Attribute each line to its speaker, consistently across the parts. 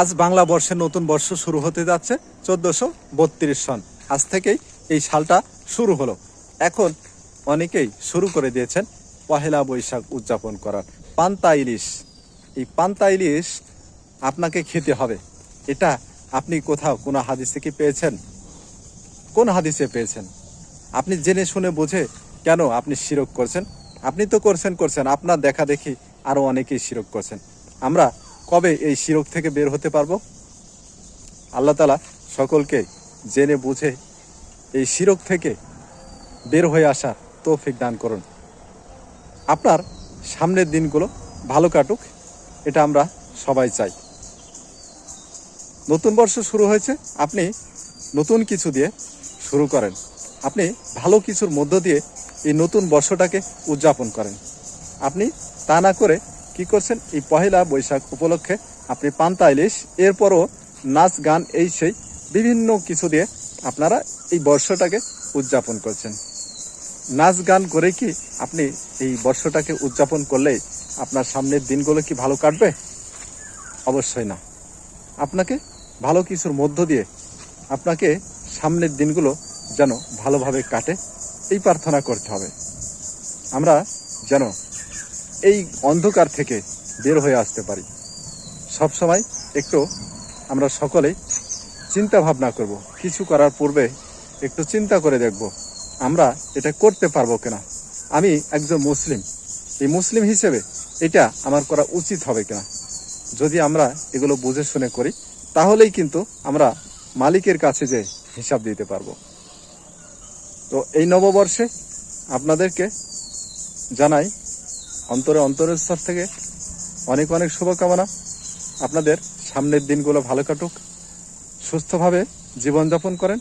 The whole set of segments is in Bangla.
Speaker 1: আজ বাংলা বর্ষের নতুন বর্ষ শুরু হতে যাচ্ছে চোদ্দশো বত্রিশ সন। আজ থেকেই এই সালটা শুরু হলো। এখন অনেকেই শুরু করে দিয়েছেন পহেলা বৈশাখ উদযাপন করার। পান্তা ইলিশ। এই পান্তা ইলিশ আপনাকে খেতে হবে। এটা আপনি কোথাও, কোনো হাদিসে কি পেয়েছেন? কোন হাদিসে পেয়েছেন? আপনি জেনে শুনে বুঝে কেন আপনি শিরক করছেন? আপনি তো করছেন করছেন। আপনার দেখা দেখি আরও অনেকেই শিরক করছেন। আমরা কবে এই শিরক থেকে বের হতে পারব? আল্লাহ তালা সকলকে জেনে বুঝে এই শিরক থেকে বের হয়ে আসার তৌফিক দান করুন। আপনার সামনের দিনগুলো ভালো কাটুক, এটা আমরা সবাই চাই। নতুন বর্ষ শুরু হয়েছে, আপনি নতুন কিছু দিয়ে শুরু করেন। আপনি ভালো কিছুর মধ্য দিয়ে এই নতুন বর্ষটাকে উদযাপন করেন। আপনি তা না করে কি করছেন? এই পহেলা বৈশাখ উপলক্ষে আপনি পান্তা ইলিশ, এরপরও নাচ গান, এই সেই বিভিন্ন কিছু দিয়ে আপনারা এই বর্ষটাকে উদযাপন করছেন। নাচ গান করে কি আপনি এই বর্ষটাকে উদযাপন করলে আপনার সামনের দিনগুলো কি ভালো কাটবে? অবশ্যই না। আপনাকে ভালো কিছুর মধ্য দিয়ে আপনাকে সামনের দিনগুলো যেন ভালোভাবে কাটে, এই প্রার্থনা করতে হবে। আমরা যেন এই অন্ধকার থেকে বের হয়ে আসতে পারি। সব সময় একটু আমরা সকলে চিন্তা ভাবনা করব। কিছু করার পূর্বে একটু চিন্তা করে দেখব, আমরা এটা করতে পারব কিনা। আমি একজন মুসলিম। এই মুসলিম হিসেবে এটা আমার করা উচিত হবে কিনা। যদি আমরা এগুলো বুঝে শুনে করি, তাহলেই কিন্তু আমরা মালিকের কাছে যে হিসাব দিতে পারব। তো এই নববর্ষে আপনাদেরকে জানাই অন্তরে অন্তরের স্তর থেকে অনেক অনেক শুভকামনা। আপনাদের সামনের দিনগুলো ভালো কাটুক, সুস্থভাবে জীবনযাপন করেন।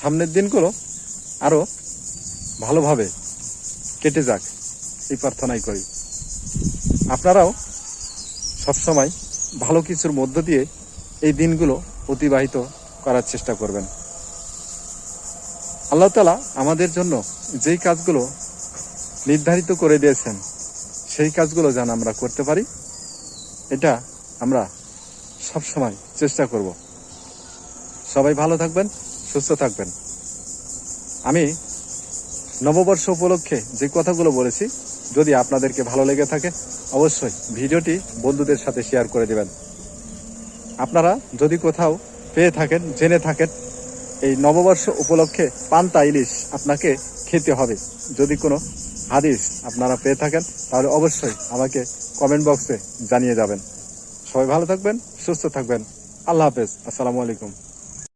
Speaker 1: সামনের দিনগুলো আরও ভালোভাবে কেটে যাক, এই প্রার্থনাই করি। আপনারাও সবসময় ভালো কিছুর মধ্য দিয়ে এই দিনগুলো অতিবাহিত করার চেষ্টা করবেন। আল্লাহ তালা আমাদের জন্য যেই কাজগুলো নির্ধারিত করে দিয়েছেন। সেই কাজগুলো যেন আমরা করতে পারি, এটা আমরা সবসময় চেষ্টা করব। সবাই ভালো থাকবেন, সুস্থ থাকবেন। আমি নববর্ষ উপলক্ষে যে কথাগুলো বলেছি, যদি আপনাদেরকে ভালো লেগে থাকে, অবশ্যই ভিডিওটি বন্ধুদের সাথে শেয়ার করে দেবেন। আপনারা যদি কোথাও পেয়ে থাকেন, জেনে থাকেন, এই নববর্ষ উপলক্ষে পান্তা ইলিশ আপনাকে খেতে হবে। যদি কোনো হাদিস আপনারা পেয়ে থাকেন, তাহলে অবশ্যই আমাকে কমেন্ট বক্সে জানিয়ে যাবেন। সবাই ভালো থাকবেন, সুস্থ থাকবেন। আল্লাহ হাফেজ। আসসালামু আলাইকুম।